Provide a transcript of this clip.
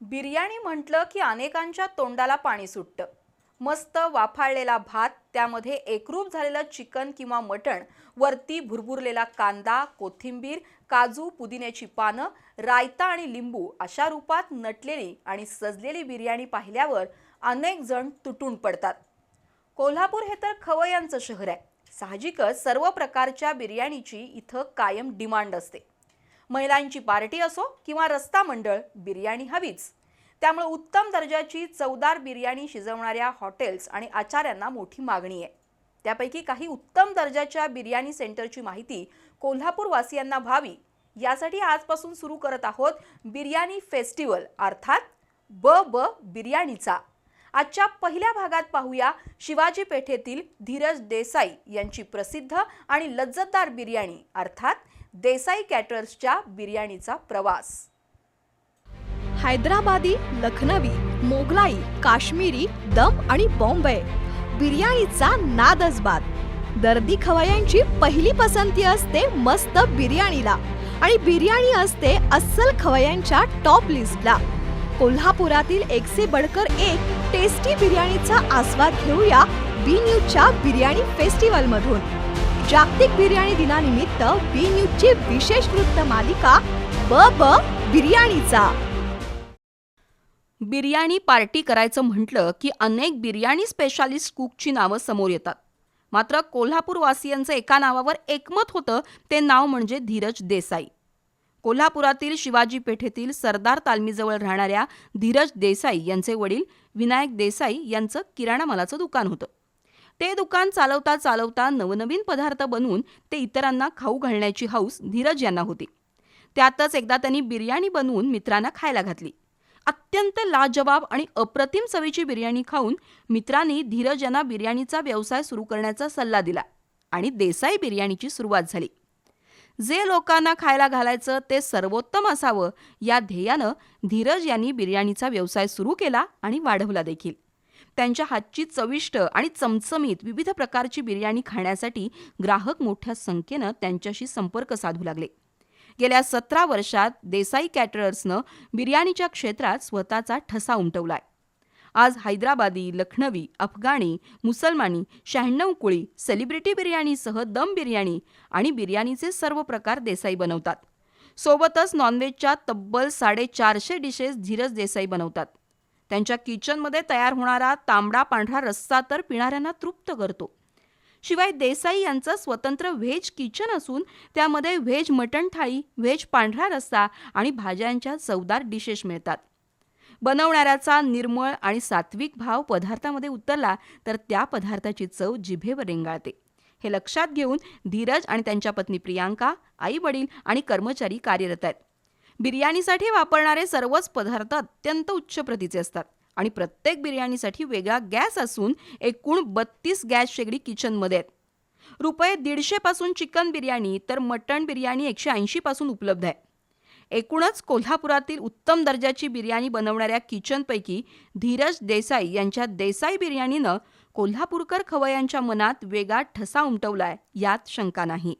बिर्याणी म्हटलं की अनेकांच्या तोंडाला पाणी सुटतं. मस्त वाफाळलेला भात त्यामध्ये एकरूप झालेलं चिकन किंवा मटण वरती भुरभुरलेला कांदा कोथिंबीर काजू पुदिन्याची पानं रायता आणि लिंबू अशा रूपात नटलेली आणि सजलेली बिर्याणी पाहिल्यावर अनेक जण तुटून पडतात. कोल्हापूर हे तर खवयांचं शहर आहे. साहजिकच सर्व प्रकारच्या बिर्याणीची इथं कायम डिमांड असते. महिलांची पार्टी असो किंवा रस्ता मंडळ बिर्याणी हवीच. त्यामुळे उत्तम दर्जाची चवदार बिर्याणी शिजवणाऱ्या हॉटेल्स आणि आचार्यांना मोठी मागणी आहे. त्यापैकी काही उत्तम दर्जाच्या बिर्याणी सेंटरची माहिती कोल्हापूर वासियांना व्हावी यासाठी आजपासून सुरू करत आहोत बिर्याणी फेस्टिवल अर्थात ब ब बिर्याणीचा. आजच्या पहिल्या भागात पाहूया शिवाजी पेठेतील धीरज देसाई यांची प्रसिद्ध आणि लज्जतदार बिर्याणी अर्थात देसाई कॅटरर्सच्या बिर्याणीचा प्रवास. हैदराबादी लखनवी मोगलाई काश्मीरी दम आणि बॉम्बे. बिर्याणीचा नादच बाद. दर्दी खवयांची पहिली पसंती असते मस्त बिर्याणीला आणि बिर्याणी असते अस्सल खवयांच्या टॉप लिस्टला कोल्हापुरातील एकसे बडकर एक टेस्टी बिर्याणीचा आस्वाद घेऊया बी न्यूजच्या बिर्याणी फेस्टिवल मधून. जागतिक बिर्याणी दिनानिमित्त बी न्यूजची विशेष वृत्त मालिका ब ब बिर्याणीचा. बिर्याणी पार्टी करायचं म्हटलं की अनेक बिर्याणी स्पेशालिस्ट कुकची नावं समोर येतात. मात्र कोल्हापूरवासियांचं एका नावावर एकमत होतं ते नाव म्हणजे धीरज देसाई. कोल्हापुरातील शिवाजी पेठेतील सरदार तालमीजवळ राहणाऱ्या धीरज देसाई यांचे वडील विनायक देसाई यांचं किराणा मालाचं दुकान होतं. ते दुकान चालवता चालवता नवनवीन पदार्थ बनवून ते इतरांना खाऊ घालण्याची हौस धीरज यांना होती. त्यातच एकदा त्यांनी बिर्याणी बनवून मित्रांना खायला घातली. अत्यंत लाजवाब आणि अप्रतिम चवीची बिर्याणी खाऊन मित्रांनी धीरज यांना बिर्याणीचा व्यवसाय सुरू करण्याचा सल्ला दिला आणि देसाई बिर्याणीची सुरुवात झाली. जे लोकांना खायला घालायचं ते सर्वोत्तम असावं या ध्येयानं धीरज यांनी बिर्याणीचा व्यवसाय सुरू केला आणि वाढवला देखील. त्यांच्या हातची चविष्ट आणि चमचमीत विविध प्रकारची बिर्याणी खाण्यासाठी ग्राहक मोठ्या संख्येनं त्यांच्याशी संपर्क साधू लागले. गेल्या सतरा वर्षात देसाई कॅटरर्सनं बिर्याणीच्या क्षेत्रात स्वतःचा ठसा उमटवलाय. आज हैदराबादी लखनवी अफगाणी मुसलमानी शहाण्णव कुळी सेलिब्रिटी बिर्याणीसह दम बिर्याणी आणि बिर्याणीचे सर्व प्रकार देसाई बनवतात. सोबतच नॉनव्हेजच्या तब्बल साडेचारशे डिशेस धीरज देसाई बनवतात. त्यांच्या किचनमध्ये तयार होणारा तांबडा पांढरा रस्सा तर पिणाऱ्यांना तृप्त करतो. शिवाय देसाई यांचं स्वतंत्र व्हेज किचन असून त्यामध्ये व्हेज मटण थाळी व्हेज पांढरा रस्सा आणि भाज्यांच्या चवदार डिशेस मिळतात. बनवणाऱ्याचा निर्मळ आणि सात्विक भाव पदार्थामध्ये उतरला तर त्या पदार्थाची चव जिभेवर रेंगाळते. हे लक्षात घेऊन धीरज आणि त्यांच्या पत्नी प्रियांका आई वडील आणि कर्मचारी कार्यरत आहेत. बिर्याणीसाठी वापरणारे सर्वच पदार्थ अत्यंत उच्च प्रतीचे असतात. आणि प्रत्येक बिर्याणीसाठी वेगळा गॅस असून एकूण बत्तीस गॅस शेगडी किचनमध्ये आहेत. रुपये दीडशेपासून चिकन बिर्याणी तर मटण बिर्याणी एकशे ऐंशीपासून उपलब्ध आहे. एकूणच कोल्हापुरातील उत्तम दर्जाची बिर्याणी बनवणाऱ्या किचनपैकी धीरज देसाई यांच्या देसाई बिर्याणीनं कोल्हापूरकर खवयांच्या मनात वेगळा ठसा उमटवलाय यात शंका नाही.